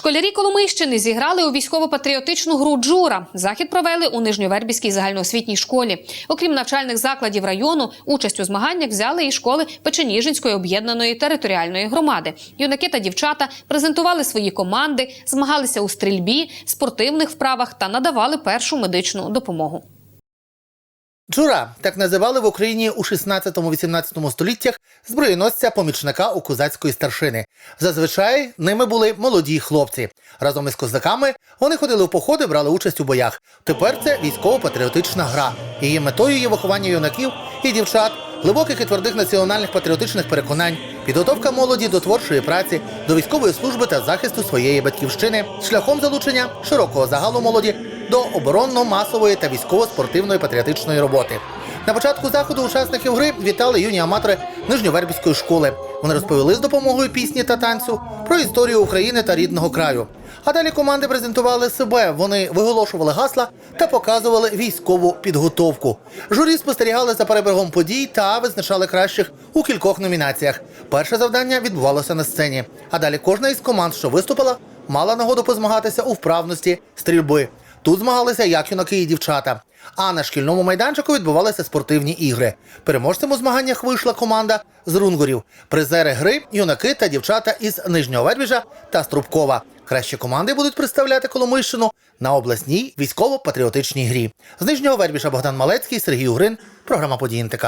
Школярі Коломийщини зіграли у військово-патріотичну гру Джура. Захід провели у Нижньовербівській загальноосвітній школі. Окрім навчальних закладів району, участь у змаганнях взяли і школи Печеніжинської об'єднаної територіальної громади. Юнаки та дівчата презентували свої команди, змагалися у стрільбі, спортивних вправах та надавали першу медичну допомогу. Джура так називали в Україні у 16-18 століттях зброєносця помічника у козацької старшини. Зазвичай ними були молоді хлопці. Разом із козаками вони ходили в походи, брали участь у боях. Тепер це військово-патріотична гра. Її метою є виховання юнаків і дівчат, глибоких і твердих національних патріотичних переконань, підготовка молоді до творчої праці, до військової служби та захисту своєї батьківщини, шляхом залучення широкого загалу молоді до оборонно-масової та військово-спортивної патріотичної роботи. На початку заходу учасників гри вітали юні аматори Нижньовербівської школи. Вони розповіли з допомогою пісні та танцю про історію України та рідного краю. А далі команди презентували себе. Вони виголошували гасла та показували військову підготовку. Журі спостерігали за перебігом подій та визначали кращих у кількох номінаціях. Перше завдання відбувалося на сцені. А далі кожна із команд, що виступила, мала нагоду позмагатися у вправності стрільби. Тут змагалися як юнаки і дівчата. А на шкільному майданчику відбувалися спортивні ігри. Переможцем у змаганнях вийшла команда з рунгурів. Призери гри юнаки та дівчата із Нижнього Вербіжа та Струбкова. Кращі команди будуть представляти Коломийщину на обласній військово-патріотичній грі. З Нижнього Вербіжа Богдан Малецький, Сергій Угрин. Програма «Події НТК».